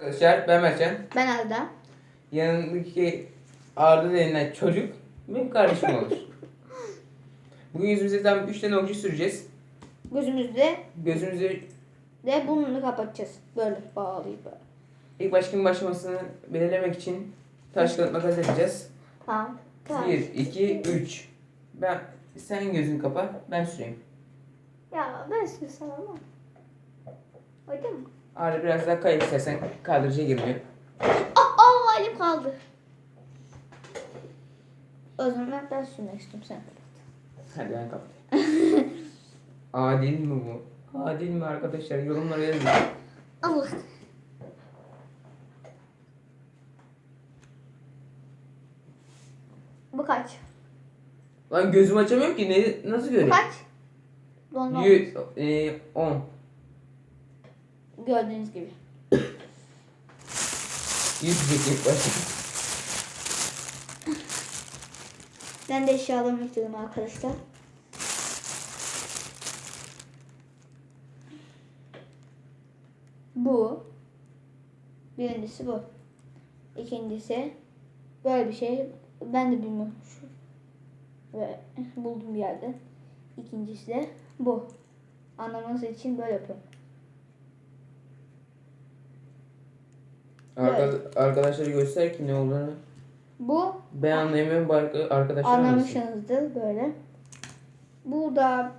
Arkadaşlar ben Mertcan. Ben Arda. Yanındaki Arda denilen çocuk benim kardeşim olur. Bugün yüzümüze tam 3 tane oje süreceğiz. Gözümüzde Gözümüzü de burnunu kapatacağız. Böyle bağlayıp böyle. ilk başkin başlamasını belirlemek için taş kağıt makas yapacağız. Tamam. Tamam. 1, 2, 3. Ben sen gözünü kapa, ben süreyim. Ya ben istiyorsam ama. Öyle mi? Arda biraz daha kay istersen kadraja girmiyor. Aa, aa elim kaldı. O zaman ben sürmek istiyorum sen. Hadi ben kapat. Adil mi bu? Adil mi arkadaşlar? Yorumlara yazın. Allah. Bu kaç? Lan gözümü açamıyorum ki. Ne, nasıl Bu göreyim? kaç? Donma. 100, e, 10. Gördüğünüz gibi. 100 diyecek ilk başta. Ben de eşyalarımı yükledim arkadaşlar. Bu. Birincisi bu. İkincisi böyle bir şey. Ben de bilmiyorum. Şu. Ve buldum bir yerde. İkincisi de bu. Anlamanız için böyle yapıyorum. Arka, arkadaşlara göster ki ne olduğunu. Bu Ben anlayamıyorum bu arka- arkadaşlar. Anlamışsınızdır böyle. Burada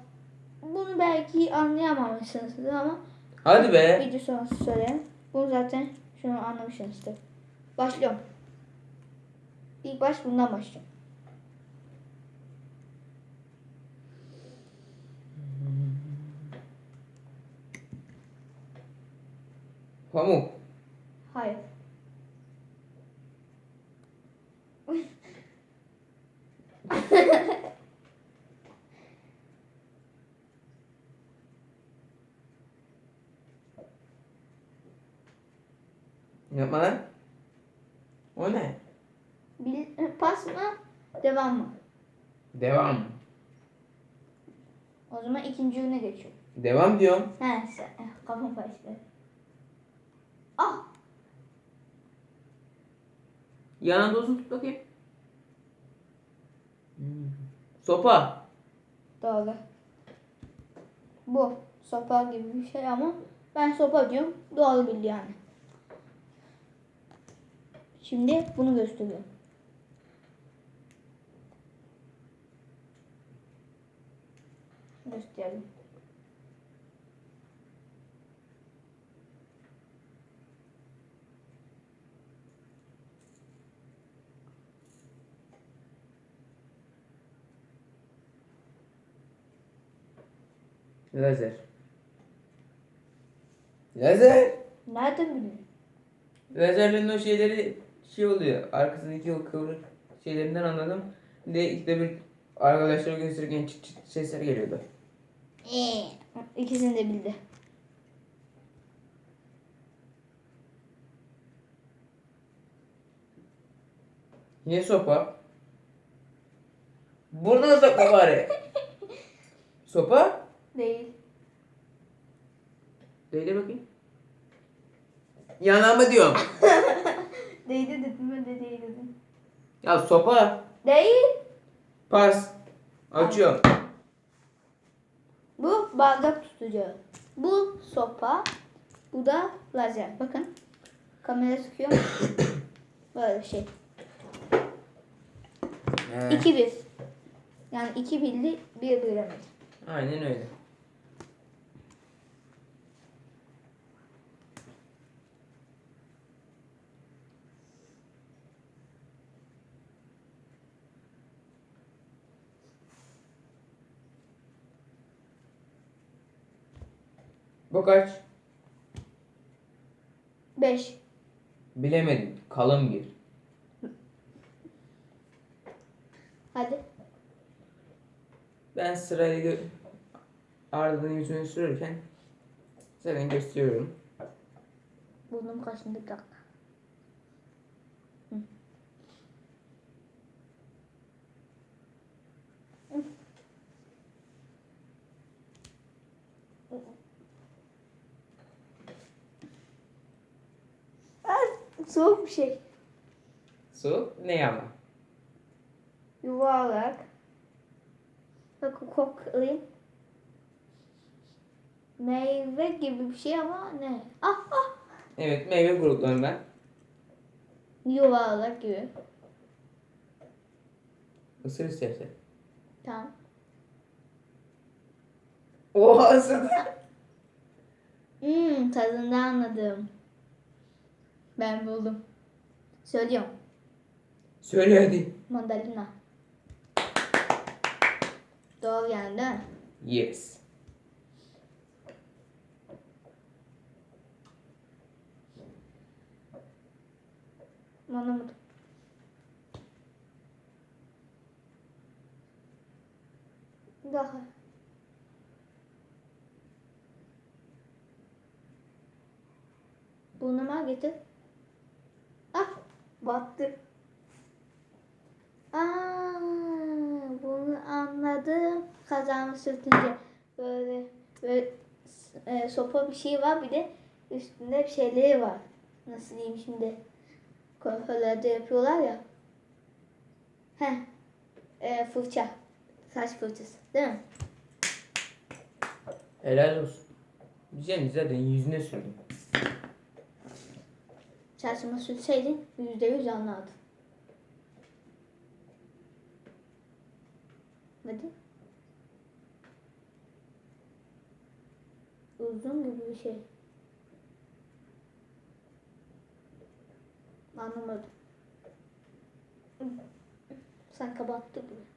bunu belki anlayamamışsınızdır ama Hadi be. video sonrası söyleyeyim. Bunu zaten şunu anlamışsınızdır. Başlıyorum. İlk baş bundan başlıyorum. Pamuk. Hayır. Yapma lan. O ne? Bil, pas mı? Devam mı? Devam. O zaman ikinci ürüne geçiyorum. Devam diyorum. He sen, eh, kafam karıştı. Ah! Yanında uzun tut bakayım. Sopa. Doğru. Bu sopa gibi bir şey ama ben sopa diyorum. Doğru bildi yani. Şimdi bunu gösteriyorum. Gösterelim. Lazer. Lazer. Nereden biliyorsun? Lazerlerin o şeyleri şey oluyor. Arkasındaki o kıvrık şeylerinden anladım. Bir de işte bir arkadaşlara gösterirken çıt çıt sesler geliyordu. Ee, ikisini de bildi. Yine sopa. Burnuna sokma bari. sopa? Değil. Değdir bakayım. Yanağıma diyorum. Değdi dedim ben de değil dedim. Ya sopa. Değil. Pas. Açıyorum. Bu bardak tutucu. Bu sopa. Bu da lazer. Bakın. Kamera sıkıyor. Böyle şey. Ee, 2 bir. Yani iki bildi, bir bilemedi. Aynen öyle. Bu kaç? 5. Bilemedim. Kalın bir. Hadi. Ben sırayla gö- ardından yüzünü sürerken zaten gösteriyorum. Burnum kaşındı bir dakika. Soğuk bir şey. Soğuk ne ama? Yuvarlak. Bakın koklayayım. Meyve gibi bir şey ama ne? Ah ah. Evet meyve gruplarından. Yuvarlak gibi. Isır istersen. Tamam. Oha ısırdı. Hmm, tadında anladım. Ben buldum. Söylüyorum. Söyle hadi. Mandalina. Doğru yani değil mi? Yes. Anlamadım. Daha. Burnuma getir. Battı. Aa, bunu anladım. Kazağımı sürtünce böyle böyle e, sopa bir şey var bir de üstünde bir şeyleri var. Nasıl diyeyim şimdi? Kuaförlerde yapıyorlar ya. Heh. E, fırça. Saç fırçası. Değil mi? Helal olsun. Diyeceğim zaten yüzüne sürdüm. Saçıma sürseydin yüzde yüz anlardın. Hadi. Uzun gibi bir şey. Anlamadım. Sen kapattı gibi.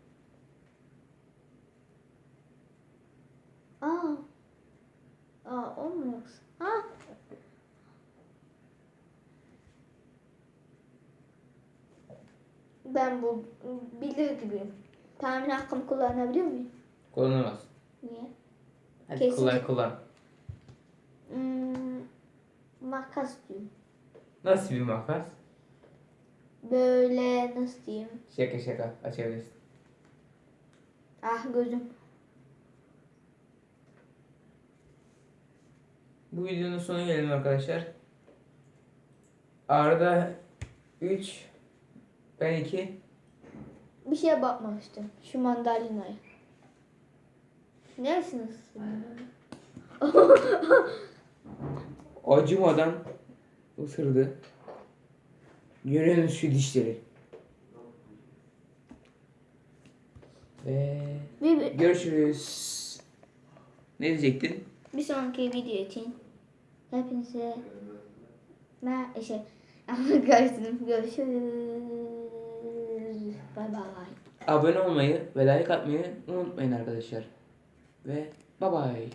Aa. Aa o mu yoksa? Ha? Ben bu bilir gibiyim. Tahmin hakkımı kullanabiliyor muyum? Kullanamaz. Niye? Hadi Kesin. kullan kullan. Hmm, makas diyeyim. Nasıl bir makas? Böyle nasıl diyeyim? Şaka şaka açabilirsin. Ah gözüm. Bu videonun sonuna gelelim arkadaşlar. Arada 3 ben 2 Bir şeye bakmamıştım. Şu mandalinaya. Neresiniz? acımadan ısırdı. Görüyorsunuz şu dişleri. Ve Bir, bir, görüşürüz. Ne diyecektin? bir sonraki video için hepinize mer şey karşınızda görüşürüz. Bye bye. Abone olmayı ve like atmayı unutmayın arkadaşlar. Ve bye bye.